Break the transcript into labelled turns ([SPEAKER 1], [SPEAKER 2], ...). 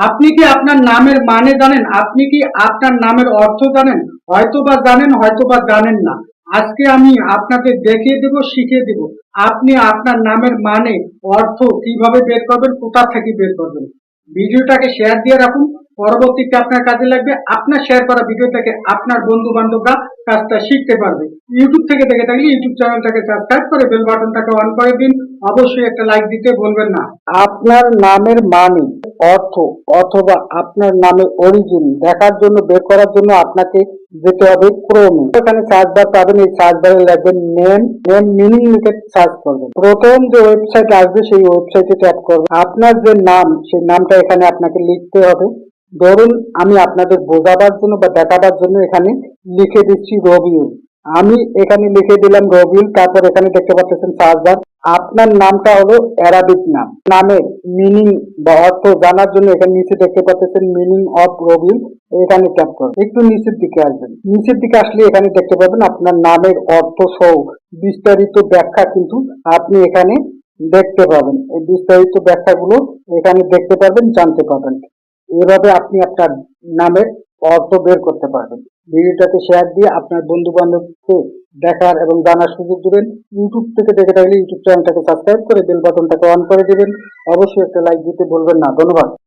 [SPEAKER 1] আপনি কি আপনার নামের মানে জানেন? আপনি কি আপনার নামের অর্থ জানেন? হয়তোবা জানেন হয়তোবা জানেন না। আজকে আমি আপনাকে দেখিয়ে দেব, শিখিয়ে দেব। আপনি আপনার নামের মানে অর্থ কীভাবে বের করবেন, কোথা থেকে বের করবেন? ভিডিওটাকে শেয়ার দিয়ে রাখুন। পরবর্তীতে আপনার কাজে লাগবে, আপনার শেয়ার করা ভিডিও থেকে আপনার বন্ধু বান্ধবরা কাজটা শিখতে পারবে। ইউটিউব থেকে দেখে থাকলে ইউটিউব চ্যানেলটাকে সাবস্ক্রাইব করে বেল বাটনটাকে অন করে দিন। অবশ্যই একটা লাইক দিতে বলবেন না। আপনার নামের মানে অর্থ অথবা আপনার নামে অরিজিন দেখার জন্য, বের করার জন্য আপনাকে যেতে হবে ক্রোমে এখানে সার্চ বার পাবেন, এই সার্চ বারে লিখবেন নেম নেম মিনিং লিখে সার্চ করবেন। প্রথম যে ওয়েবসাইট আসবে, সেই ওয়েবসাইটে ট্যাপ করবেন। আপনার যে নাম, সেই নামটা এখানে আপনাকে লিখতে হবে। ধরুন, আমি আপনাদের বোঝাবার জন্য বা দেখাবার জন্য এখানে লিখে দিচ্ছি রবিউল আমি এখানে লিখে দিলাম রবিউল, তারপর এখানে দেখতে পাচ্ছেন সার্চ বার আপনার নামটা হলো অ্যারাবিক নাম। নামের মিনিং বা অর্থ জানার জন্য এখানে নিচে দেখতে পাচ্ছেন মিনিং অফ রবিউল। এখানে ট্যাপ করুন। একটু নিচের দিকে আসবেন। নিচের দিকে আসলে এখানে দেখতে পাবেন আপনার নামের অর্থ সহ বিস্তারিত ব্যাখ্যা কিন্তু আপনি এখানে দেখতে পাবেন। এই বিস্তারিত ব্যাখ্যাগুলো এখানে দেখতে পাবেন জানতে পারবেন। এভাবে আপনি আপনার নামের অর্থ বের করতে পারবেন। ভিডিওটাকে শেয়ার দিয়ে আপনার বন্ধু বান্ধবকে দেখার এবং জানার সুযোগ দেবেন। ইউটিউব থেকে দেখে থাকলে ইউটিউব চ্যানেলটাকে সাবস্ক্রাইব করে বেল বাটনটাকে অন করে দেবেন। অবশ্যই একটা লাইক দিতে ভুলবেন না। ধন্যবাদ।